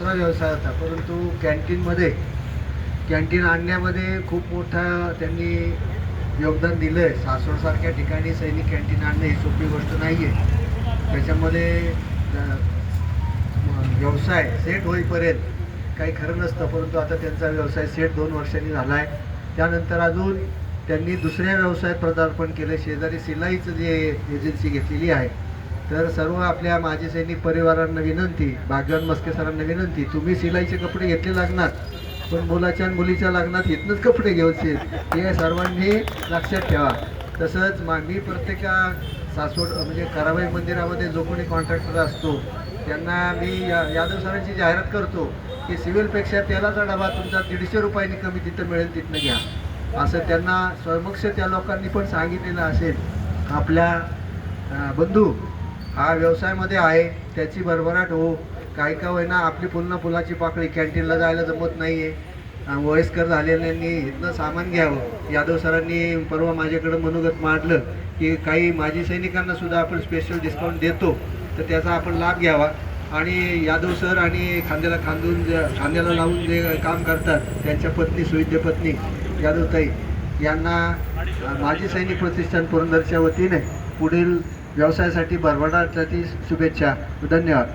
दुसरा व्यवसाय होता परंतु कॅन्टीनमध्ये कॅन्टीन आणण्यामध्ये खूप मोठा त्यांनी योगदान दिलं आहे सासवडसारख्या ठिकाणी सैनिक कॅन्टीन आणणं ही सोपी गोष्ट नाही आहे त्याच्यामध्ये व्यवसाय सेट होईपर्यंत काही खरं नसतं परंतु आता त्यांचा व्यवसाय सेट दोन वर्षांनी झाला आहे त्यानंतर अजून त्यांनी दुसऱ्या व्यवसायात पदार्पण केलं. शेजारी सिलाईचं जे एजन्सी घेतलेली आहे तर सर्व आपल्या माजी सैनिक परिवारांना विनंती भाग्यवान मस्के सरांना विनंती तुम्ही सिलाईचे कपडे घेतले लागणार पण मुलाच्या आणि मुलीच्या लग्नात इथनंच कपडे घ्यायचे हे सर्वांनी लक्षात ठेवा. तसंच मा मी सासवड म्हणजे कराबाई मंदिरामध्ये जो कोणी कॉन्ट्रॅक्टर असतो त्यांना मी या यादव सरांची जाहिरात करतो की सिव्हिलपेक्षा तेलाचा डबा तुमचा दीडशे रुपयांनी कमी तिथं मिळेल तिथनं घ्या. असं त्यांना समक्ष त्या लोकांनी पण सांगितलेलं असेल. आपल्या बंधू हा व्यवसायामध्ये आहे त्याची भरभराट हो काही का होईना आपली पुन्हा फुलाची पाकळी कॅन्टीनला जायला जमत नाही आहे वयस्कर झालेल्यांनी इथनं सामान घ्यावं. यादव सरांनी परवा माझ्याकडं मनोगत मांडलं की काही माजी सैनिकांना सुद्धा आपण स्पेशल डिस्काउंट देतो. तर त्याचा आपण लाभ घ्यावा. आणि यादव सर आणि खांद्याला खांदून खांद्याला लावून जे काम करतात त्यांच्या पत्नी सुविद्य पत्नी यादवताई यांना माजी सैनिक प्रतिष्ठान पुरंदरच्या वतीने पुढील व्यवसायासाठी भरभराटासाठी शुभेच्छा. धन्यवाद.